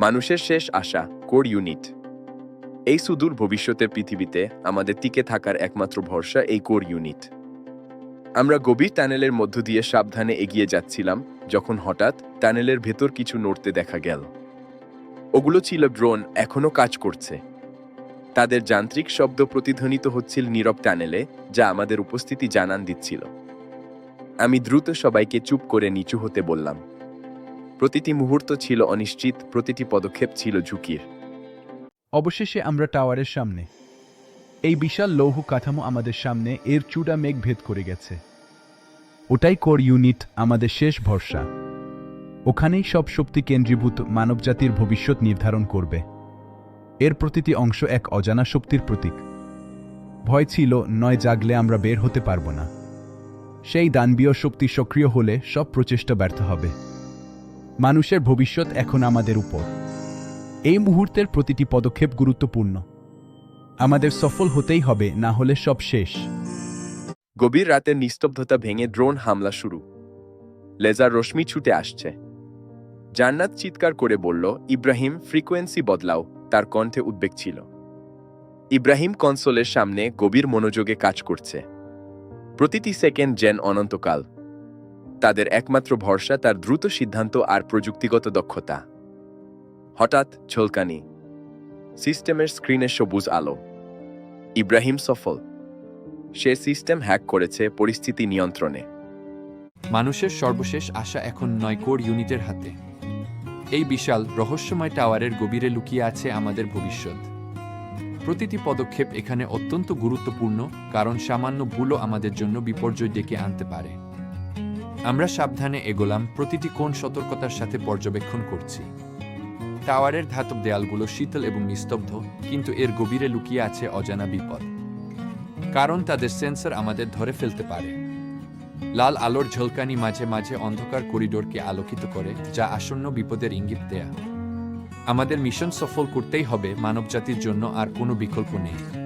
মানুষের শেষ আশা core unit এই সুদূর ভবিষ্যতের পৃথিবীতে আমাদের টিকে থাকার একমাত্র ভরসা এই কোর ইউনিট আমরা গভীর টানেলের মধ্য দিয়ে সাবধানে এগিয়ে যাচ্ছিলাম যখন হঠাৎ টানেলের ভেতর কিছু নড়তে দেখা গেল। ওগুলো ছিল ড্রোন এখনও কাজ করছে। তাদের যান্ত্রিক শব্দ প্রতিধ্বনিত হচ্ছিল নীরব টানেলে, যা আমাদের উপস্থিতি জানান দিচ্ছিল। আমি দ্রুত সবাইকে চুপ করে নিচু হতে বললাম। প্রতিটি মুহূর্ত ছিল অনিশ্চিত, প্রতিটি পদক্ষেপ ছিল ঝুঁকির। অবশেষে আমরা টাওয়ারের সামনে। এই বিশাল লৌহ কাঠামো আমাদের সামনে এর চূড়া মেঘ ভেদ করে গেছে। ওটাই কোর ইউনিট, আমাদের শেষ ভরসা। ওখানেই সব শক্তি কেন্দ্রীভূত মানবজাতির ভবিষ্যৎ নির্ধারণ করবে। এর প্রতিটি অংশ এক অজানা শক্তির প্রতীক। ভয় ছিল, নয় জাগলে আমরা বের হতে পারব না। সেই দানবীয় শক্তি সক্রিয় হলে সব প্রচেষ্টা ব্যর্থ হবে। মানুষের ভবিষ্যৎ এখন আমাদের উপর। এই মুহূর্তের প্রতিটি পদক্ষেপ গুরুত্বপূর্ণ। আমাদের সফল হতেই হবে, না হলে সব শেষ। গভীর রাতের নিস্তব্ধতা ভেঙে ড্রোন হামলা শুরু। লেজার রশ্মি ছুটে আসছে। জান্নাত চিৎকার করে বলল, ইব্রাহিম, ফ্রিকোয়েন্সি বদলাও। তার কণ্ঠে উদ্বেগ ছিল। ইব্রাহিম কনসোলের সামনে গভীর মনোযোগে কাজ করছে। প্রতিটি সেকেন্ড জেন অনন্তকাল। তাদের একমাত্র ভরসা তার দ্রুত সিদ্ধান্ত আর প্রযুক্তিগত দক্ষতা। হঠাৎ ঝলকানি। সিস্টেমের স্ক্রিনে সবুজ আলো। ইব্রাহিম সফল। সে সিস্টেম হ্যাক করেছে পরিস্থিতি নিয়ন্ত্রণে। মানুষের সর্বশেষ আশা এখন নয় কোর ইউনিটের হাতে। এই বিশাল, রহস্যময় টাওয়ারের গভীরে লুকিয়ে আছে আমাদের ভবিষ্যৎ। প্রতিটি পদক্ষেপ এখানে অত্যন্ত গুরুত্বপূর্ণ, কারণ সামান্য ভুলও আমাদের জন্য বিপর্যয় ডেকে আনতে পারে। আমরা সাবধানে এগোলাম প্রতিটি কোণ সতর্কতার সাথে পর্যবেক্ষণ করছি। টাওয়ারের ধাতব দেয়ালগুলো শীতল এবং নিস্তব্ধ, কিন্তু এর গভীরে লুকিয়ে আছে অজানা বিপদ। কারণ তাদের সেন্সর আমাদের ধরে ফেলতে পারে। লাল আলোর ঝলকানি মাঝে মাঝে অন্ধকার করিডোরকে আলোকিত করে, যা আসন্ন বিপদের ইঙ্গিত দেয়া। আমাদের মিশন সফল করতেই হবে মানবজাতির জন্য আর কোনো বিকল্প নেই।